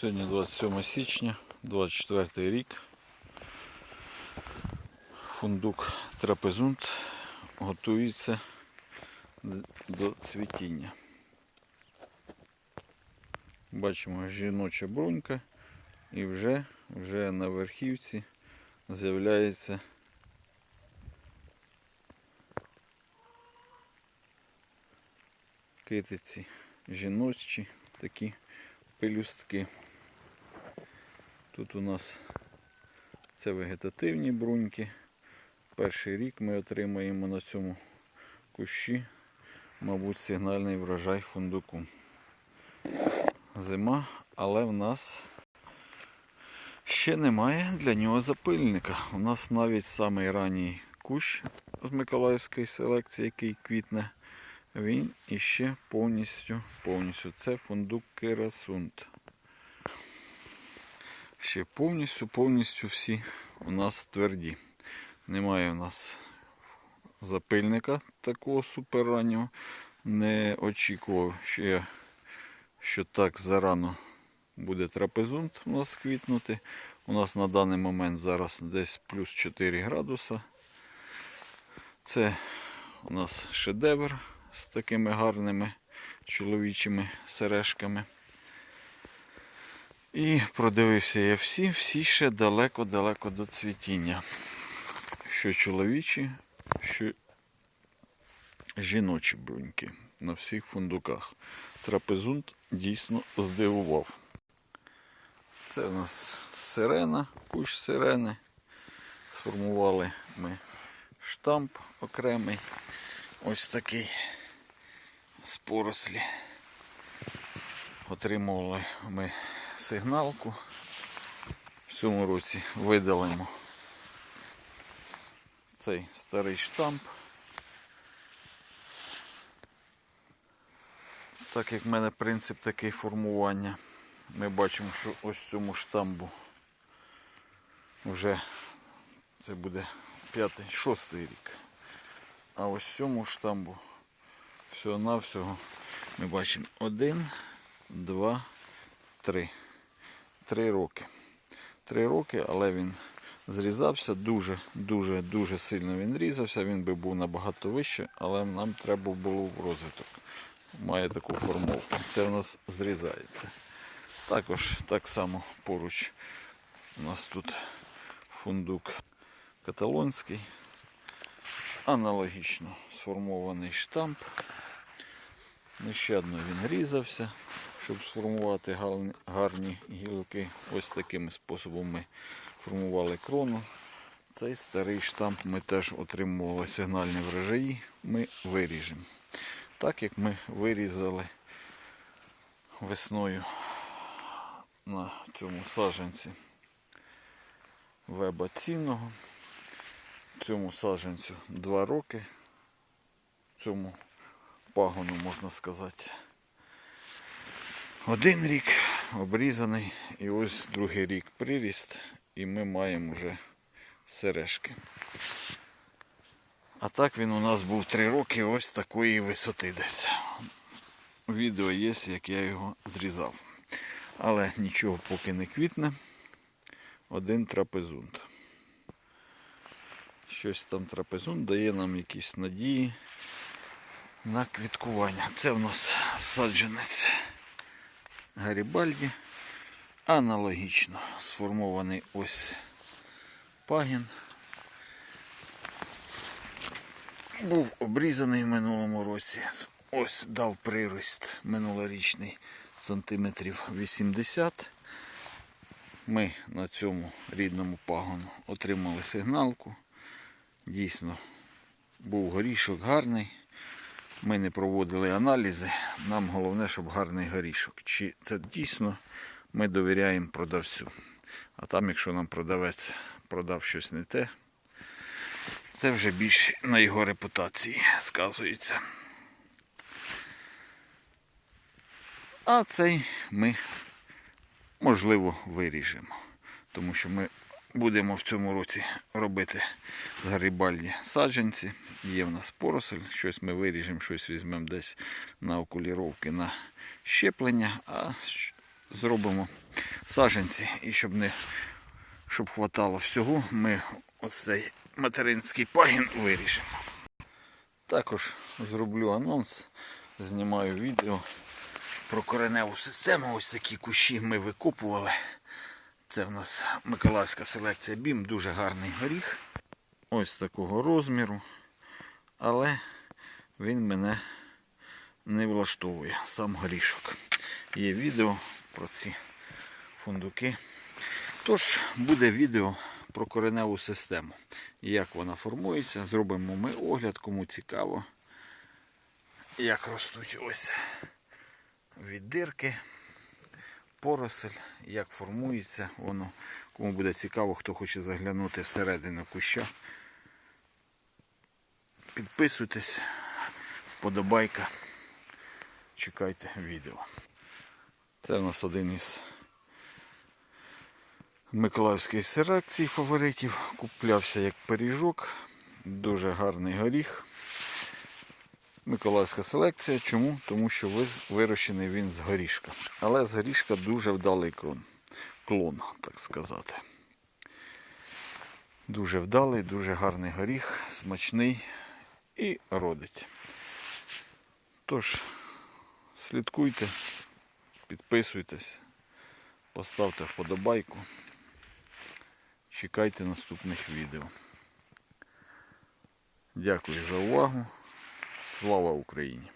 Сьогодні 27 січня, 24 рік. Фундук трапезунт готується до цвітіння. Бачимо жіноча брунька і вже, вже на верхівці з'являється китиці жіночі такі пелюстки. Тут у нас це вегетативні бруньки. Перший рік ми отримаємо на цьому кущі, мабуть, сигнальний врожай фундуку. Зима, але в нас ще немає для нього запильника. У нас навіть самий ранній кущ з Миколаївської селекції, який квітне, він іще повністю, повністю. Це фундук Керасунт. Ще повністю, повністю всі у нас тверді. Немає у нас запильника такого суперраннього. Не очікував ще, що так зарано буде трапезунт у нас квітнути. У нас на даний момент зараз десь плюс 4 градуса. Це у нас шедевр з такими гарними чоловічими сережками. І продивився я всі, всі ще далеко-далеко до цвітіння. Що чоловічі, що жіночі бруньки на всіх фундуках. Трапезунт дійсно здивував. Це у нас сирена, кущ сирени. Сформували ми штамп окремий. Ось такий з порослі. Отримували ми сигналку. В цьому році видалимо цей старий штамп. Так як в мене принцип такий формування, ми бачимо, що ось цьому штамбу вже це буде п'ятий, шостий рік. А ось цьому штамбу всього-навсього ми бачимо один, два, три. Три роки. Три роки, але він зрізався дуже, дуже, сильно він різався. Він би був набагато вище, але нам треба було в розвиток. Має таку формовку. Це у нас зрізається. Також так само поруч у нас тут фундук каталонський. Аналогічно сформований штамп. Нещадно він різався, щоб сформувати гарні, гілки. Ось таким способом ми формували крону. Цей старий штамп ми теж отримували сигнальні врожаї, ми виріжемо. Так як ми вирізали весною на цьому саджанці веба цінного. Цьому саджанцю 2 роки. Цьому пагону можна сказати. Один рік обрізаний і ось другий рік приріст і ми маємо вже сережки. А так він у нас був 3 роки ось такої висоти десь. Відео є, як я його зрізав. Але нічого поки не квітне. Один трапезунт. Щось там трапезунт дає нам якісь надії на квіткування. Це в нас саджанець Гарібальді. Аналогічно сформований ось пагін. Був обрізаний в минулому році. Ось дав прирост минулорічний сантиметрів 80. Ми на цьому рідному пагону отримали сигналку. Дійсно, був горішок гарний. Ми не проводили аналізи. Нам головне, щоб гарний горішок. Чи це дійсно ми довіряємо продавцю. А там, якщо нам продавець продав щось не те, це вже більше на його репутації сказується. А цей ми, можливо, виріжемо. Тому що ми будемо в цьому році робити з Гарібальді саджанці. Є в нас поросель, щось ми виріжемо, щось візьмемо десь на окуліровки на щеплення, а зробимо саженці. І щоб не щоб хватало всього, ми оцей материнський пагін виріжемо. Також зроблю анонс, знімаю відео про кореневу систему. Ось такі кущі ми викопували. Це в нас Миколаївська селекція BIM, дуже гарний горіх. Ось такого розміру. Але він мене не влаштовує, сам горішок. Є відео про ці фундуки. Тож буде відео про кореневу систему. Як вона формується. Зробимо ми огляд, кому цікаво. Як ростуть ось віддирки, поросель, як формується воно. Кому буде цікаво, хто хоче заглянути всередину куща. Підписуйтесь, вподобайка. Чекайте відео. Це у нас один із Миколаївської селекції фаворитів. Куплявся як пиріжок. Дуже гарний горіх. Миколаївська селекція. Чому? Тому що вирощений він з горішка. Але з горішка дуже вдалий клон. Клон, так сказати. Дуже вдалий, дуже гарний горіх, смачний і родить. Тож, слідкуйте, підписуйтесь, поставте вподобайку. Чекайте наступних відео. Дякую за увагу. Слава Україні!